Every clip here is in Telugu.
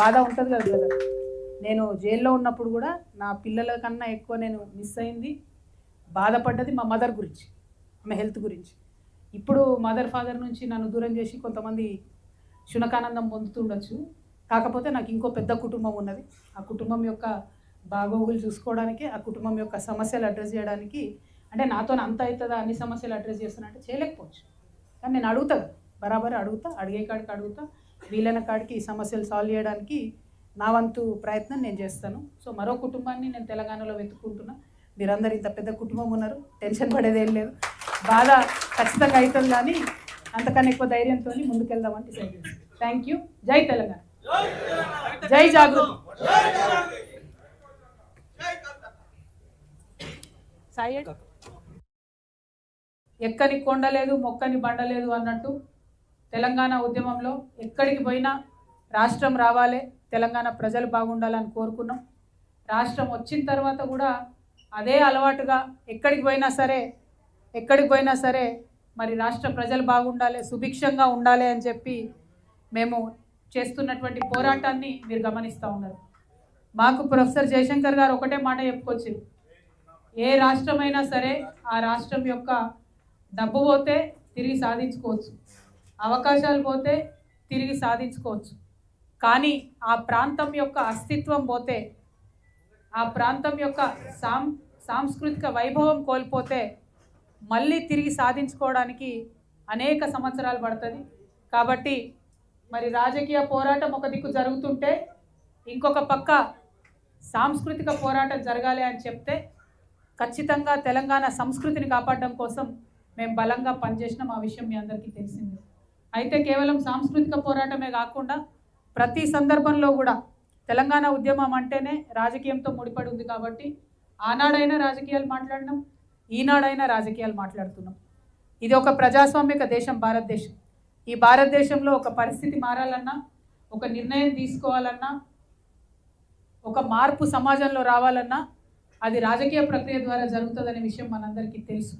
బాధ ఉంటుంది కదా బ్రదర్. నేను జైల్లో ఉన్నప్పుడు కూడా నా పిల్లల కన్నా ఎక్కువ నేను మిస్ అయింది బాధపడ్డది మా మదర్ గురించి ఆమె హెల్త్ గురించి. ఇప్పుడు మదర్ ఫాదర్ నుంచి నన్ను దూరం చేసి కొంతమంది శునకానందం పొందుతుండొచ్చు. కాకపోతే నాకు ఇంకో పెద్ద కుటుంబం ఉన్నది. ఆ కుటుంబం యొక్క బాగోగులు చూసుకోవడానికి ఆ కుటుంబం యొక్క సమస్యలు అడ్రస్ చేయడానికి అంటే నాతో అంత అవుతుందా అన్ని సమస్యలు అడ్రస్ చేస్తానంటే చేయలేకపోవచ్చు. కానీ నేను అడుగుతా కదా, బరాబర్ అడుగుతా అడిగే కాడికి అడుగుతా. వీలైన కాడికి ఈ సమస్యలు సాల్వ్ చేయడానికి నా వంతు ప్రయత్నం నేను చేస్తాను. సో మరో కుటుంబాన్ని నేను తెలంగాణలో వెతుక్కుంటున్నా. మీరందరూ ఇంత పెద్ద కుటుంబం ఉన్నారు. టెన్షన్ పడేదేం లేదు. బాధ ఖచ్చితంగా అవుతుంది కానీ అంతకన్నా ఎక్కువ ధైర్యంతో ముందుకెళ్దామని డిసైడ్ చేస్తాను. థ్యాంక్ యూ జై తెలంగాణ. జై జాగృతి. సాయి ఎక్కని కొండ లేదు మొక్కని బండ లేదు అన్నట్టు తెలంగాణ ఉద్యమంలో ఎక్కడికి పోయినా రాష్ట్రం రావాలి తెలంగాణ ప్రజలు బాగుండాలని కోరుకున్నాం. రాష్ట్రం వచ్చిన తర్వాత కూడా అదే అలవాటుగా ఎక్కడికి పోయినా సరే ఎక్కడికి పోయినా సరే మరి రాష్ట్ర ప్రజలు బాగుండాలి సుభిక్షంగా ఉండాలి అని చెప్పి మేము చేస్తున్నటువంటి పోరాటాన్ని మీరు గమనిస్తూ ఉన్నారు. మాకు ప్రొఫెసర్ జయశంకర్ గారు ఒకటే మాట చెప్పుకొచ్చింది ఏ రాష్ట్రమైనా సరే ఆ రాష్ట్రం యొక్క డబ్బు పోతే తిరిగి సాధించుకోవచ్చు. అవకాశాలు పోతే తిరిగి సాధించుకోవచ్చు. కానీ ఆ ప్రాంతం యొక్క అస్తిత్వం పోతే ఆ ప్రాంతం యొక్క సాం సాంస్కృతిక వైభవం కోల్పోతే మళ్ళీ తిరిగి సాధించుకోవడానికి అనేక సంవత్సరాలు పడుతుంది. కాబట్టి మరి రాజకీయ పోరాటం ఒక దిక్కు జరుగుతుంటే ఇంకొక పక్క సాంస్కృతిక పోరాటం జరగాలి అని చెప్తే ఖచ్చితంగా తెలంగాణ సంస్కృతిని కాపాడడం కోసం మేము బలంగా పనిచేసినాం. ఆ విషయం మీ అందరికీ తెలిసింది. అయితే కేవలం సాంస్కృతిక పోరాటమే కాకుండా ప్రతి సందర్భంలో కూడా తెలంగాణ ఉద్యమం అంటేనే రాజకీయంతో ముడిపడి ఉంది కాబట్టి ఆనాడైనా రాజకీయాలు మాట్లాడినాం ఈనాడైనా రాజకీయాలు మాట్లాడుతున్నాం. ఇది ఒక ప్రజాస్వామిక దేశం భారతదేశం. ఈ భారతదేశంలో ఒక పరిస్థితి మారాలన్నా ఒక నిర్ణయం తీసుకోవాలన్నా ఒక మార్పు సమాజంలో రావాలన్నా అది రాజకీయ ప్రక్రియ ద్వారా జరుగుతుందనే విషయం మనందరికీ తెలుసు.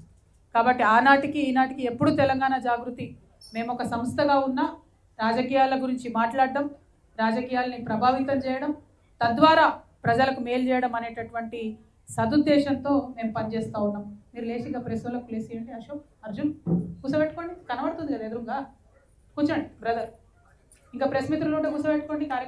కాబట్టి ఆనాటికి ఈనాటికి ఎప్పుడు తెలంగాణ జాగృతి మేము ఒక సంస్థగా ఉన్న రాజకీయాల గురించి మాట్లాడడం రాజకీయాల్ని ప్రభావితం చేయడం తద్వారా ప్రజలకు మేలు చేయడం అనేటటువంటి సదుద్దేశంతో మేము పనిచేస్తూ ఉన్నాం. మీరు లేచిగా ప్రెస్ లేచేయండి అశోక్ అర్జున్ కూర్చోబెట్టుకోండి కనబడుతుంది కదా ఎదురుగా? కూర్చోండి బ్రదర్ ఇంకా ప్రెస్ మిత్రులు ఉంటే కూర్చోబెట్టుకోండి